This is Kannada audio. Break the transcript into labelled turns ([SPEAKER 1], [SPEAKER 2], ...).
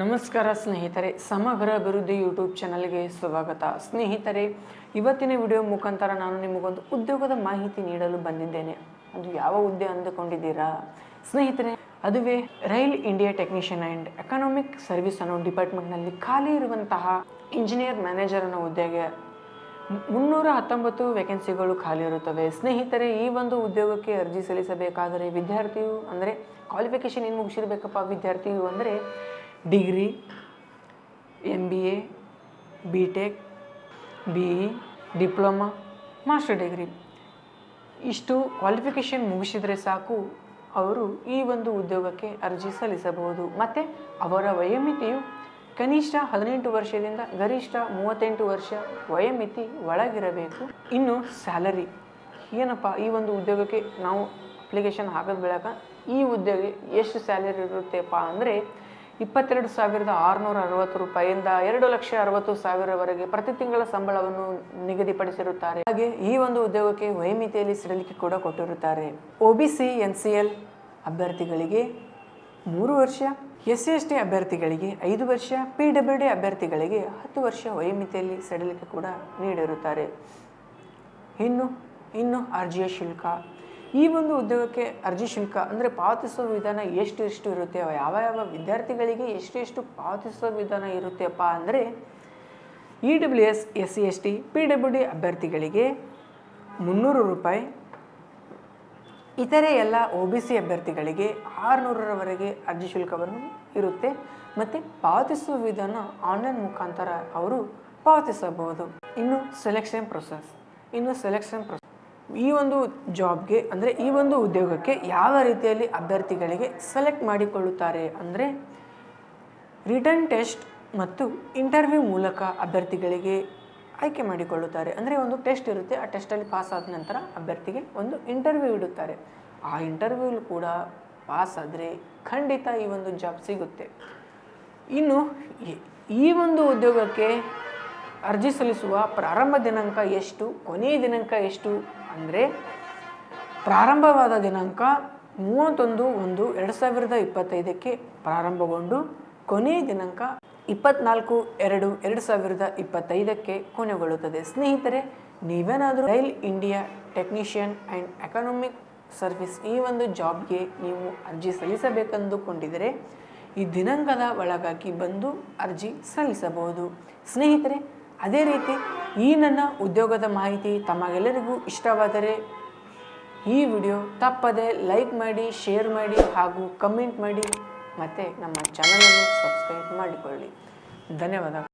[SPEAKER 1] ನಮಸ್ಕಾರ ಸ್ನೇಹಿತರೆ, ಸಮಗ್ರ ಅಭಿವೃದ್ಧಿ ಯೂಟ್ಯೂಬ್ ಚಾನಲ್ಗೆ ಸ್ವಾಗತ. ಸ್ನೇಹಿತರೆ, ಇವತ್ತಿನ ವಿಡಿಯೋ ಮುಖಾಂತರ ನಾನು ನಿಮಗೊಂದು ಉದ್ಯೋಗದ ಮಾಹಿತಿ ನೀಡಲು ಬಂದಿದ್ದೇನೆ. ಅದು ಯಾವ ಹುದ್ದೆ ಅಂದುಕೊಂಡಿದ್ದೀರಾ? ಸ್ನೇಹಿತರೆ, ಅದುವೇ rail India technician and economic service ಅನ್ನೋ ಡಿಪಾರ್ಟ್ಮೆಂಟ್ನಲ್ಲಿ ಖಾಲಿ ಇರುವಂತಹ ಇಂಜಿನಿಯರ್ ಮ್ಯಾನೇಜರ್ ಅನ್ನೋ ಹುದ್ದೆಗೆ ಮುನ್ನೂರ ಹತ್ತೊಂಬತ್ತು ವೇಕೆನ್ಸಿಗಳು ಖಾಲಿ ಇರುತ್ತವೆ. ಸ್ನೇಹಿತರೆ, ಈ ಒಂದು ಉದ್ಯೋಗಕ್ಕೆ ಅರ್ಜಿ ಸಲ್ಲಿಸಬೇಕಾದರೆ ವಿದ್ಯಾರ್ಥಿಯು, ಅಂದರೆ ಕ್ವಾಲಿಫಿಕೇಷನ್ ಏನು ಮುಗಿಸಿರ್ಬೇಕಪ್ಪ ವಿದ್ಯಾರ್ಥಿಯು ಅಂದರೆ degree M B A B tech B E diploma, master degree. ಇಷ್ಟು ಕ್ವಾಲಿಫಿಕೇಷನ್ ಮುಗಿಸಿದರೆ ಸಾಕು ಅವರು ಈ ಒಂದು ಉದ್ಯೋಗಕ್ಕೆ ಅರ್ಜಿ ಸಲ್ಲಿಸಬಹುದು. ಮತ್ತು ಅವರ ವಯೋಮಿತಿಯು ಕನಿಷ್ಠ ಹದಿನೆಂಟು ವರ್ಷದಿಂದ ಗರಿಷ್ಠ ಮೂವತ್ತೆಂಟು ವರ್ಷ ವಯೋಮಿತಿ ಒಳಗಿರಬೇಕು. ಇನ್ನು ಸ್ಯಾಲರಿ, ಏನಪ್ಪ ಈ ಒಂದು ಉದ್ಯೋಗಕ್ಕೆ ನಾವು ಅಪ್ಲಿಕೇಶನ್ ಹಾಕೋದು ಬೆಳಕ ಈ ಉದ್ಯೋಗ ಎಷ್ಟು ಸ್ಯಾಲರಿ ಇರುತ್ತೆಪ್ಪ ಅಂದರೆ ಇಪ್ಪತ್ತೆರಡು ಸಾವಿರದ ಆರುನೂರ ಅರವತ್ತು ರೂಪಾಯಿಯಿಂದ ಎರಡು ಲಕ್ಷ ಅರವತ್ತು ಸಾವಿರವರೆಗೆ ಪ್ರತಿ ತಿಂಗಳ ಸಂಬಳವನ್ನು ನಿಗದಿಪಡಿಸಿರುತ್ತಾರೆ. ಹಾಗೆ ಈ ಒಂದು ಉದ್ಯೋಗಕ್ಕೆ ವಯೋಮಿತಿಯಲ್ಲಿ ಸಡಿಲಿಕೆ ಕೂಡ ಕೊಟ್ಟಿರುತ್ತಾರೆ. O B C, N C L ಅಭ್ಯರ್ಥಿಗಳಿಗೆ ಮೂರು ವರ್ಷ, ಎಸ್ ಎಸ್ ಟಿ ಅಭ್ಯರ್ಥಿಗಳಿಗೆ ಐದು ವರ್ಷ, ಪಿ ಡಬ್ಲ್ಯೂ ಡಿ ಅಭ್ಯರ್ಥಿಗಳಿಗೆ ಹತ್ತು ವರ್ಷ ವಯೋಮಿತಿಯಲ್ಲಿ ಸಡಿಲಿಕೆ ಕೂಡ ನೀಡಿರುತ್ತಾರೆ. ಇನ್ನು ಇನ್ನು ಅರ್ಜಿಯ ಶುಲ್ಕ ಈ ಒಂದು ಉದ್ಯೋಗಕ್ಕೆ ಅರ್ಜಿ ಶುಲ್ಕ ಅಂದರೆ ಪಾವತಿಸುವ ವಿಧಾನ ಎಷ್ಟು ಎಷ್ಟು ಇರುತ್ತೆ ಯಾವ ಯಾವ ವಿದ್ಯಾರ್ಥಿಗಳಿಗೆ ಎಷ್ಟು ಎಷ್ಟು ಪಾವತಿಸುವ ವಿಧಾನ ಇರುತ್ತೆಪ್ಪ ಅಂದರೆ E W S S C S T P W D ಅಭ್ಯರ್ಥಿಗಳಿಗೆ ಮುನ್ನೂರು ರೂಪಾಯಿ, ಇತರೆ ಎಲ್ಲ ಒ ಬಿ ಸಿ ಅಭ್ಯರ್ಥಿಗಳಿಗೆ ಆರುನೂರರವರೆಗೆ ಅರ್ಜಿ ಶುಲ್ಕವನ್ನು ಇರುತ್ತೆ ಮತ್ತು ಪಾವತಿಸುವ ವಿಧಾನ ಆನ್ಲೈನ್ ಮುಖಾಂತರ ಅವರು ಪಾವತಿಸಬಹುದು. ಇನ್ನು ಸೆಲೆಕ್ಷನ್ ಪ್ರೊಸೆಸ್ ಇನ್ನು ಸೆಲೆಕ್ಷನ್ ಪ್ರೊಸೆಸ್ ಈ ಒಂದು ಜಾಬ್ಗೆ ಅಂದರೆ ಈ ಒಂದು ಉದ್ಯೋಗಕ್ಕೆ ಯಾವ ರೀತಿಯಲ್ಲಿ ಅಭ್ಯರ್ಥಿಗಳಿಗೆ ಸೆಲೆಕ್ಟ್ ಮಾಡಿಕೊಳ್ಳುತ್ತಾರೆ ಅಂದರೆ ರಿಟರ್ನ್ ಟೆಸ್ಟ್ ಮತ್ತು ಇಂಟರ್ವ್ಯೂ ಮೂಲಕ ಅಭ್ಯರ್ಥಿಗಳಿಗೆ ಆಯ್ಕೆ ಮಾಡಿಕೊಳ್ಳುತ್ತಾರೆ. ಅಂದರೆ ಒಂದು ಟೆಸ್ಟ್ ಇರುತ್ತೆ, ಆ ಟೆಸ್ಟಲ್ಲಿ ಪಾಸ್ ಆದ ನಂತರ ಅಭ್ಯರ್ಥಿಗೆ ಒಂದು ಇಂಟರ್ವ್ಯೂ ಇಡುತ್ತಾರೆ. ಆ ಇಂಟರ್ವ್ಯೂ ಕೂಡ ಪಾಸ್ ಆದರೆ ಖಂಡಿತ ಈ ಒಂದು ಜಾಬ್ ಸಿಗುತ್ತೆ. ಇನ್ನು ಈ ಒಂದು ಉದ್ಯೋಗಕ್ಕೆ ಅರ್ಜಿ ಸಲ್ಲಿಸುವ ಪ್ರಾರಂಭ ದಿನಾಂಕ ಎಷ್ಟು, ಕೊನೆಯ ದಿನಾಂಕ ಎಷ್ಟು ಅಂದರೆ ಪ್ರಾರಂಭವಾದ ದಿನಾಂಕ ಮೂವತ್ತೊಂದು ಒಂದು ಎರಡು ಸಾವಿರದ ಇಪ್ಪತ್ತೈದಕ್ಕೆ ಪ್ರಾರಂಭಗೊಂಡು ಕೊನೆಯ ದಿನಾಂಕ ಇಪ್ಪತ್ನಾಲ್ಕು ಎರಡು ಎರಡು ಸಾವಿರದ ಇಪ್ಪತ್ತೈದಕ್ಕೆ ಕೊನೆಗೊಳ್ಳುತ್ತದೆ. ಸ್ನೇಹಿತರೆ, ನೀವೇನಾದರೂ rail India technician and economic service ಈ ಒಂದು ಜಾಬ್ಗೆ ನೀವು ಅರ್ಜಿ ಸಲ್ಲಿಸಬೇಕೆಂದುಕೊಂಡಿದ್ದರೆ ಈ ದಿನಾಂಕದ ಒಳಗಾಗಿ ಬಂದು ಅರ್ಜಿ ಸಲ್ಲಿಸಬಹುದು. ಸ್ನೇಹಿತರೆ ಅದೇ ರೀತಿ ಈ ನನ್ನ ಉದ್ಯೋಗದ ಮಾಹಿತಿ ತಮಗೆಲ್ಲರಿಗೂ ಇಷ್ಟವಾದರೆ ಈ ವಿಡಿಯೋ ತಪ್ಪದೆ ಲೈಕ್ ಮಾಡಿ, ಶೇರ್ ಮಾಡಿ ಹಾಗೂ ಕಮೆಂಟ್ ಮಾಡಿ ಮತ್ತು ನಮ್ಮ ಚಾನಲನ್ನು ಸಬ್ಸ್ಕ್ರೈಬ್ ಮಾಡಿಕೊಳ್ಳಿ. ಧನ್ಯವಾದ.